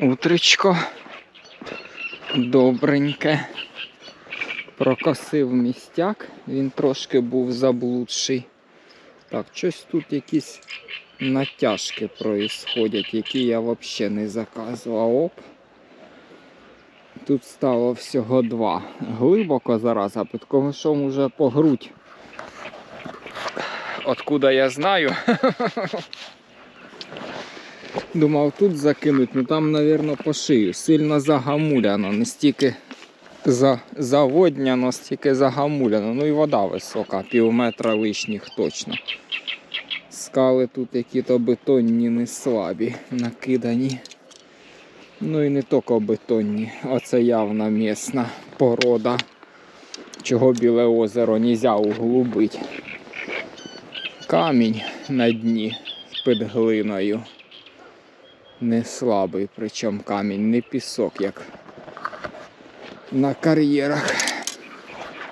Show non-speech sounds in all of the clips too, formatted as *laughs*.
Утречко. Добреньке. Прокосив містяк, він трошки був заблудший. Так, щось тут якісь натяжки происходять, які я взагалі не заказував. Оп. Тут стало всього два. Глибоко зараза, під комишом уже по грудь. Откуда я знаю? *laughs* Думав тут закинуть, ну там, мабуть, по шию. Сильно загамуляно, не стільки за, заводняно, стільки загамуляно. Ну і вода висока, пів метра лишніх точно. Скали тут які-то бетонні не слабі, накидані. Ну і не тільки бетонні, оце явно місна порода. Чого біле озеро нельзя углубить. Камінь на дні під глиною. Не слабий, причому камінь, не пісок, як на кар'єрах.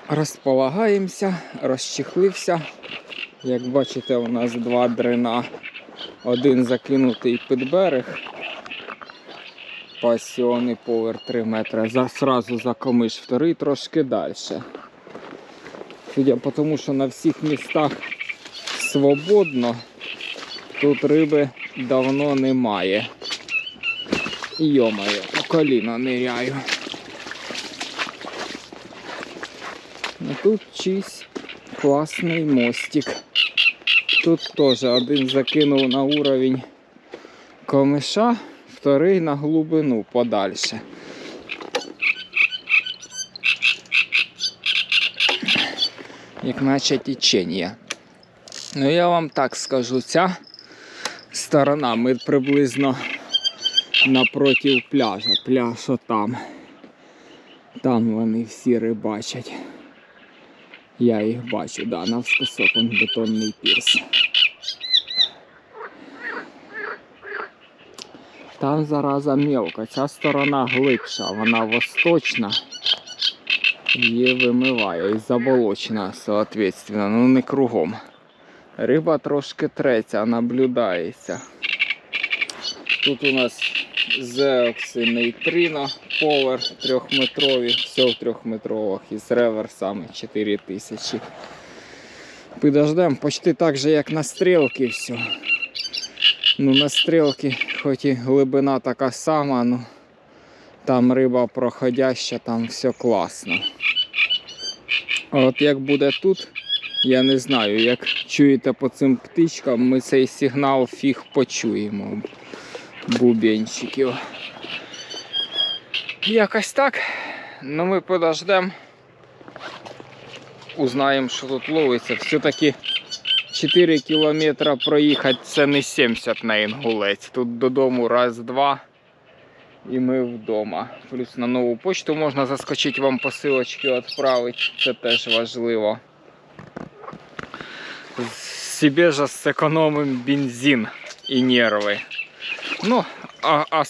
Розполагаємося, розчехлився. Як бачите, у нас два дрена. Один закинутий під берег. Пасіоний повер 3 метри. За, сразу за комиш, вторий трошки далі. Судя по тому, що на всіх містах свободно, тут риби давно немає. Йомаю, по коліна ниряю. А тут чийсь класний мостик. Тут теж один закинув на уровень комиша, вторий на глибину подальше. Як наче течення. Ну я вам так скажу, ця сторона ми приблизно напротив пляжа. Пляж отам. Там вони всі рибачать. Я їх бачу, да, навскосок он бетонний пірс. Там зараза мелка, ця сторона глибша, вона восточна. Її вимиває і заболочена, соответственно, ну не кругом. Риба трошки треться, наблюдається. Тут у нас зеокси нейтрино, повер трьохметрові, все в трьохметрових із реверсами 4000. Підождемо почти так же, як на стрілки все. Ну на стрілки, хоч і глибина така сама, ну там риба проходяща, там все класно. От як буде тут, я не знаю, як чуєте по цим птичкам, ми цей сигнал фіг почуємо. Бубенчиків. Якось так. Ну ми подождемо. Узнаємо, що тут ловиться. Все-таки 4 кілометри проїхати це не 70 на інгулець. Тут додому раз-два. І ми вдома. Плюс на нову почту можна заскочити, вам посилочки відправити. Це теж важливо. Себе ж зекономимо бензин і нерви. Ну, а, а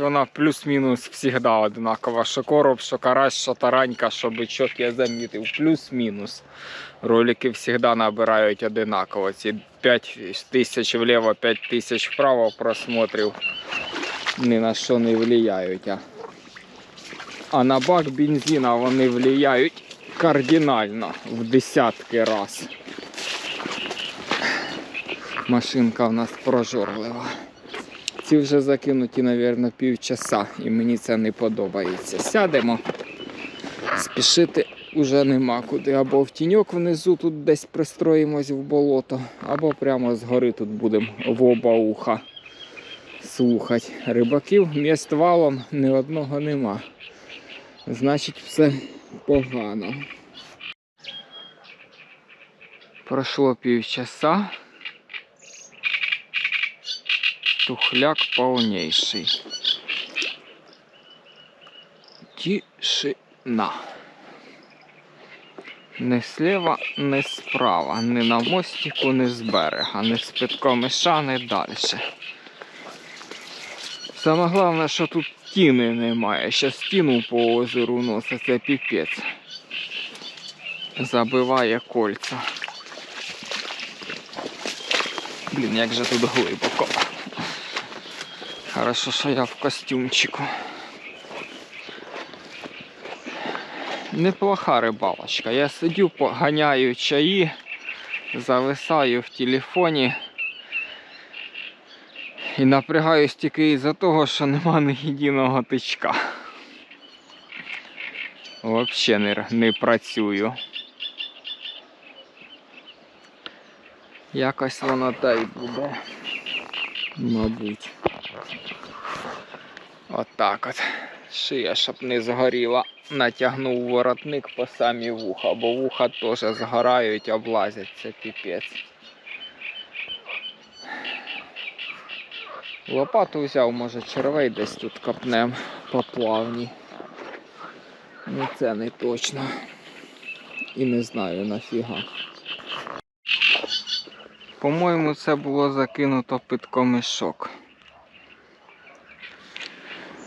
вона плюс-мінус завжди однакова. Що короб, що карась, що таранька, що бичок, я замітив. Плюс-мінус. Ролики завжди набирають одинаково. Ці 5 тисяч вліво, 5 тисяч вправо просмотрів ні на що не впливають. А, а на бак бензина вони впливають кардинально в десятки раз. Машинка в нас прожорлива. Ці вже закинуті, мабуть, півчаса, і мені це не подобається. Сядемо, спішити вже нема куди. Або в тіньок внизу тут десь пристроїмось в болото, або прямо згори тут будемо в оба уха слухати. Рибаків міст валом ні одного нема. Значить, все погано. Пройшло півчаса. Тухляк полнейший. Тишина. Не слева, не справа, ні на мостику, ні з берега, ні з під комиша, ні далі. Саме головне, що тут тіни немає. Ще стіну по озеру носить, це піпець. Забиває кольця. Блін, як же тут глибоко. Хорошо, що я в костюмчику. Неплоха рибалочка. Я сидю, поганяю чаї, зависаю в телефоні. І напрягаюсь тільки із-за того, що нема ні єдиного тичка. Взагалі не, не працюю. Якось воно та й буде. Мабуть. Отак от. Шия, щоб не згоріла. Натягнув воротник по самі вуха, бо вуха теж згорають, облазять, це піпець. Лопату взяв, може червей десь тут копнем по плавні. Ну це не точно. І не знаю нафіга. По-моєму, це було закинуто під комишок.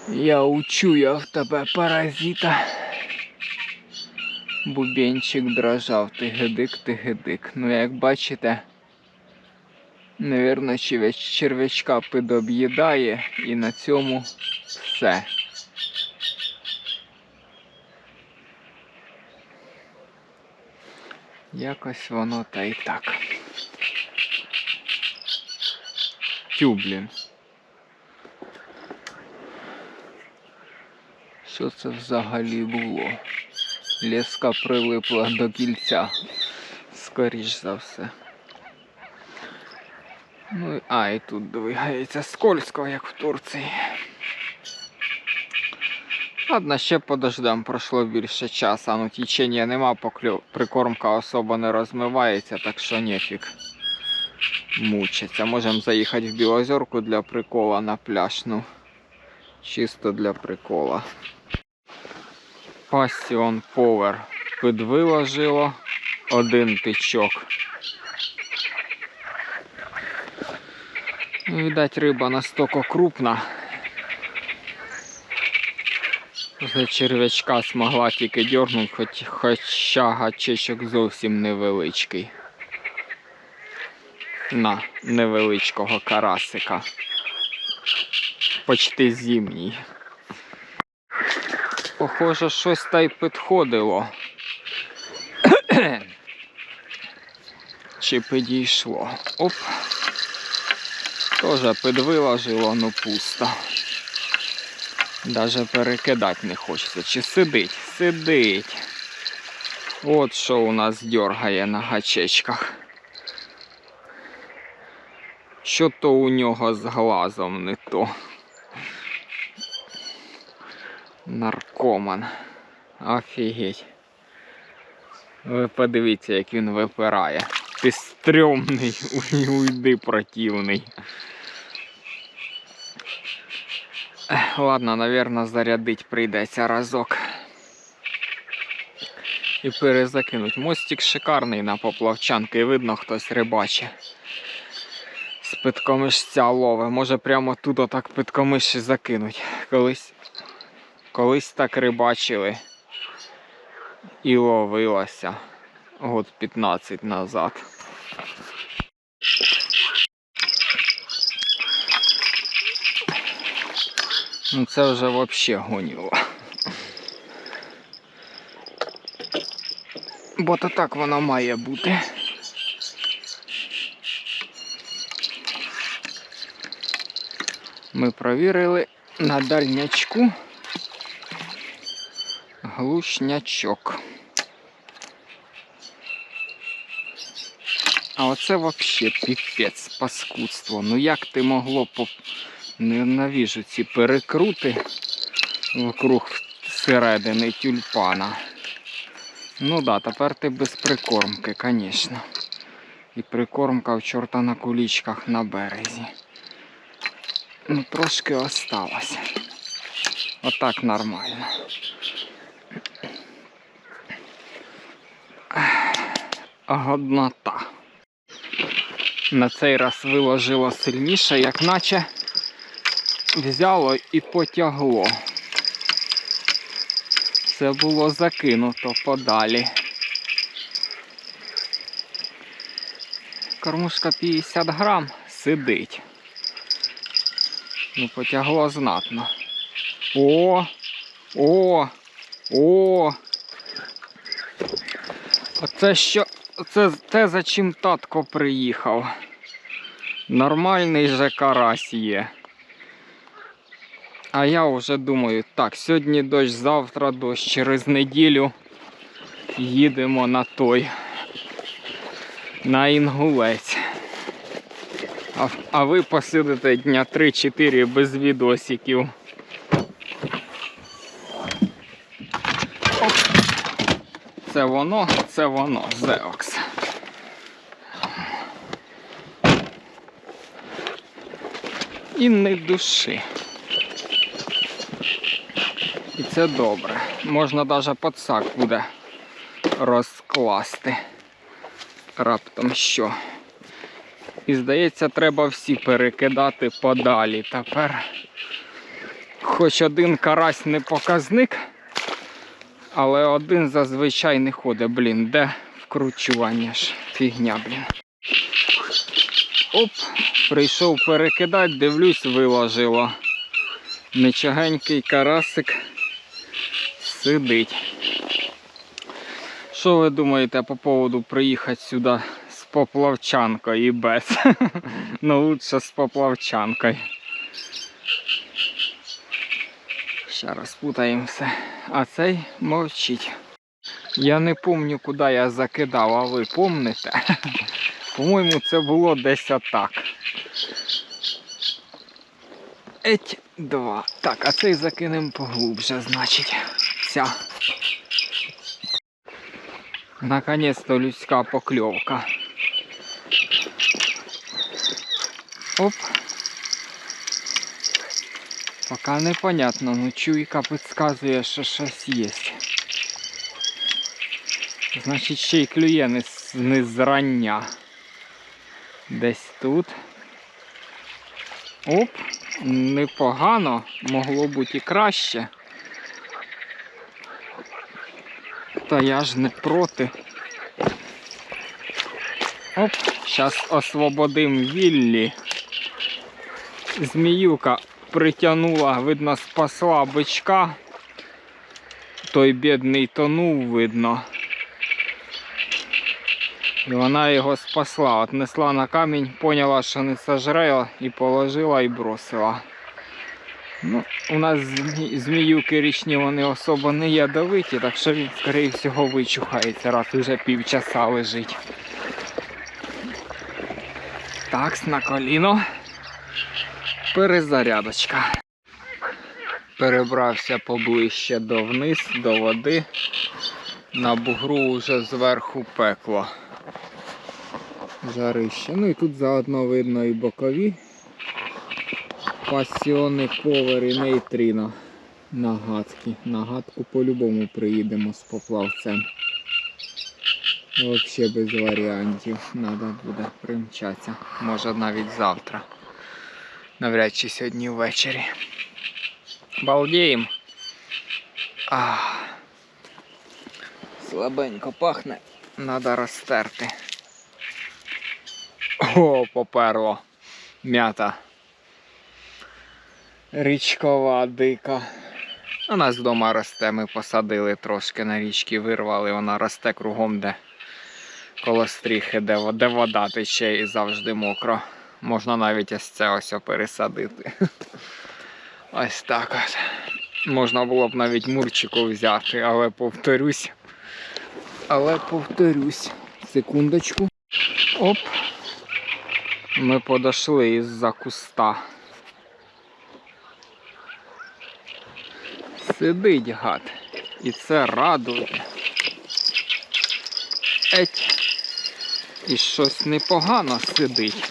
Я учуяв тебе, паразита. Бубенчик дрожав, тигедик, тигедик. Ну, як бачите, черв'яч- черв'ячка підоб'їдає і на цьому все. Якось воно та й так. Тю, блін. Що це взагалі було? Леска прилипла до кільця. Скоріш за все. Ну, а, і тут двигається скользко, як в Турції. Ладно, ще подождем, пройшло більше часу. Ну, течення нема, поклю... прикормка особо не розмивається, так що нефіг мучиться. Можемо заїхати в Білозерку для прикола на пляж. Ну, чисто для прикола. Passion Power підвиложило один тичок. Ну, Видать, риба настолько крупна. За черв'ячка змогла тільки дьорнути, хоч, хоча гачечок зовсім невеличкий. На невеличкого карасика. Почти зимній. Похоже, щось та й підходило. Чи підійшло? Оп. Тоже підвиложило, ну пусто. Даже перекидати не хочеться. Чи сидить? Сидить. От що у нас дергає на гачечках. Що то у нього з глазом не то. Наркоман. Офігеть. Ви подивіться, як він випирає. Ти стрьомний, *laughs* уйди противний. Ладно, наверное, зарядить прийдеться разок. І перезакинуть. Мостик шикарний на поплавчанки, видно, хтось рибачить. З підкомишця лове. Може прямо тут отак підкомиш і закинуть. Колись, колись так рибачили і ловилося год 15 назад. Ну це вже вообще гоніло. Бо то так воно має бути. Ми провірили на дальнячку глушнячок. А оце вообще піпець, паскудство. Ну як ти могло по... Ненавіжу ці перекрути вокруг середини тюльпана. Ну да, тепер ти без прикормки, звісно. І прикормка в чорта на кулічках на березі. Ну, трошки осталось. Отак нормально. Годнота. На цей раз виложило сильніше, як наче взяло і потягло. Це було закинуто подалі. Кормушка 50 грам сидить. Ну, потягло знатно. О! О! О! Оце що. Це те, за чим татко приїхав. Нормальний же карась є. А я вже думаю, так, сьогодні дощ, завтра дощ, через неділю їдемо на той. На інгулець. А, а ви посидите дня 3-4 без відосиків. Оп. Це воно, це воно, Зеокс. І не душі. І це добре. Можна навіть подсак буде розкласти. Раптом що. І здається, треба всі перекидати подалі тепер. Хоч один карась не показник, але один зазвичай не ходить, блін, де вкручування ж фігня, блін. Оп, прийшов перекидати, дивлюсь, виложило. Нечагенький карасик сидить. Що ви думаєте по поводу приїхати сюди з поплавчанкою і без? *laughs* ну лучше з поплавчанкою. Ще раз путаємо. А цей мовчить. Я не пам'ятаю, куди я закидав, а ви помните? *laughs* По-моєму, це було десь отак. Еть два. Так, а цей закинемо поглубже, значить. Ця. Наконец-то людська покльовка. Оп. Пока непонятно, но чуйка підказує, що щось є. Значить, ще й клює не, з- не зрання. Десь тут. Оп, непогано, могло бути і краще. Та я ж не проти. Оп, зараз освободим Віллі. Зміюка притягнула, видно, спасла бичка. Той бідний тонув, видно. І вона його спасла. Отнесла на камінь, поняла, що не сожрела і положила і бросила. Ну, у нас зміюки річні вони особо не ядовиті, так що він, скоріше всього, вичухається, раз уже півчаса лежить. Так, на коліно. Перезарядочка. Перебрався поближче до вниз, до води. На бугру вже зверху пекло. Жарище. Ну і тут заодно видно і бокові пасіони повер і нейтріно на гадки. На гадку по-любому приїдемо з поплавцем. Взагалі без варіантів. Треба буде примчатися. Може навіть завтра. Навряд чи сьогодні ввечері. Балдієм. Слабенько пахне. Надо розтерти. О, поперло. М'ята. Річкова дика. У нас вдома росте, ми посадили трошки на річки, вирвали, вона росте кругом, де коло стріхи, де, де вода тече і завжди мокро. Можна навіть ось це ось пересадити. *laughs* Ось так ось. Можна було б навіть мурчику взяти, але повторюсь. Але повторюсь. Секундочку. Оп. Ми подошли із-за куста. Сидить гад. І це радує. Еть. І щось непогано сидить.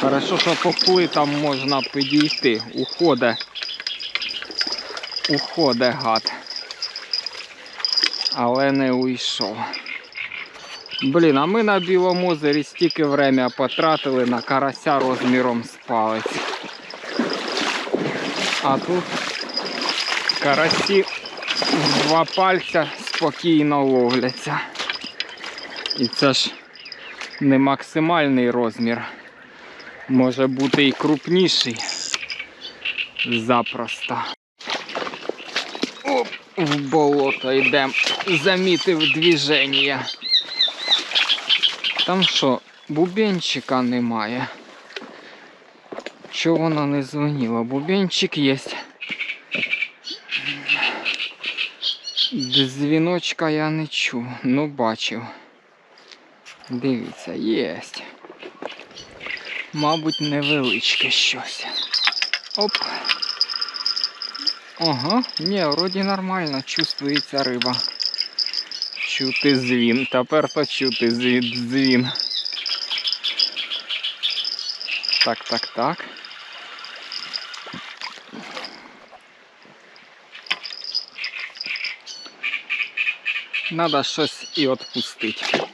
Хорошо, що по плитам можна підійти. Уходе. Уходе гад. Але не уйшов. Блін, а ми на Білому озері стільки время потратили на карася розміром з палець. А тут карасі в два пальця спокійно ловляться. І це ж не максимальний розмір. Може бути і крупніший. Запросто. Оп, в болото йдемо. Замітив движення. Там що, бубенчика немає. Чого воно не дзвонило? Бубенчик є. Дзвіночка я не чув, ну бачив. Дивіться, єсть. Мабуть, невеличке щось. Оп. Ага, ні, вроді нормально чувствується риба. Чути звін. Тепер то чути зві- дзвін. Так, так, так. Надо щось і відпустити.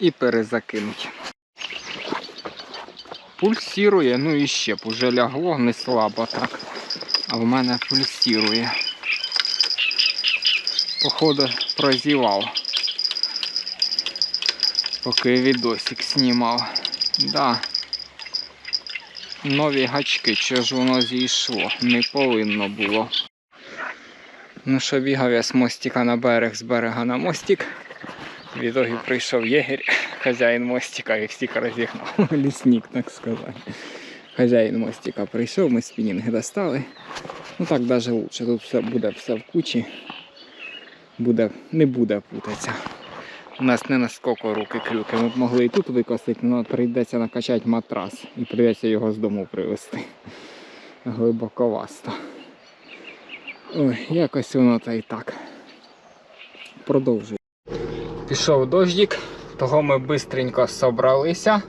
І перезакинути. Пульсірує, ну і ще б уже лягло не слабо так. А в мене пульсірує. Походу прозівав. Поки відосик знімав. Да. Нові гачки, що ж воно зійшло? Не повинно було. Ну що, бігав я з мостика на берег, з берега на мостик. Відоги прийшов єгер, *laughs* хазяїн мостика і всіх розігнав. *laughs* Лісник, так сказати. Хазяїн мостика прийшов, ми спінінги достали. Ну так навіть лучше. Тут все буде все в кучі. Буде, не буде путатися. У нас не наскоко руки крюки. Ми б могли і тут викосити, але прийдеться накачати матрас і прийдеться його з дому привезти. Глибоковасто. Ой, якось воно та й так. Продовжуй. Пішов дощик, того ми швидко собралися.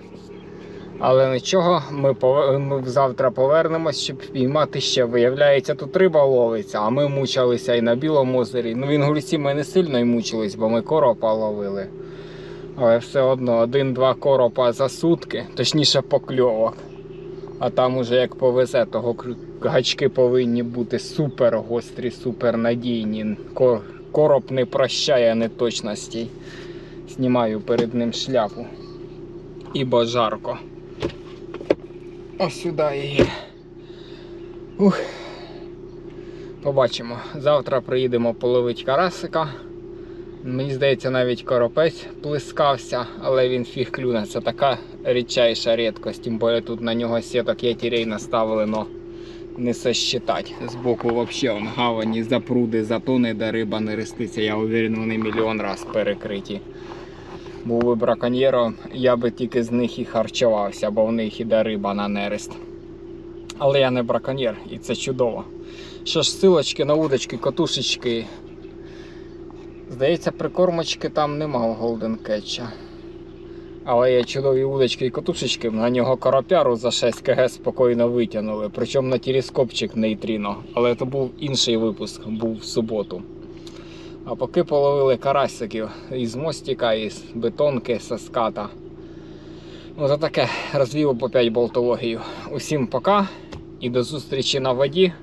Але нічого, ми, пове- ми завтра повернемось, щоб піймати ще. Виявляється, тут риба ловиться, а ми мучилися і на Білому озері. Ну, в Інгульці ми не сильно й мучились, бо ми коропа ловили. Але все одно один-два коропа за сутки, точніше покльовок. А там уже як повезе, того гачки повинні бути супер гострі, супер надійні. Кор- Короб не прощає неточностей. Знімаю перед ним шляпу. Ібо жарко. Ось сюди її. Ух. Побачимо. Завтра приїдемо половити карасика. Мені здається, навіть коропець плескався, але він фіг клюне. Це така рідчайша рідкость. Тим більше тут на нього сіток ятірей наставили, но не сосчитать. Збоку взагалі гавані, запруди, затони, де риба не реститься. Я уверен, вони мільйон раз перекриті. Був би браконьєром, я би тільки з них і харчувався, бо в них іде риба на нерест. Але я не браконьєр, і це чудово. Що ж, силочки на удочки, котушечки. Здається, прикормочки там нема у Голден Кетча. Але є чудові удочки і котушечки, на нього коропяру за 6 кг спокійно витягнули. Причому на телескопчик нейтріно. Але це був інший випуск, був в суботу. А поки половили карасиків із мостика, із бетонки, з ската. Ну, таке розвів по 5 болтологію. Усім пока і до зустрічі на воді.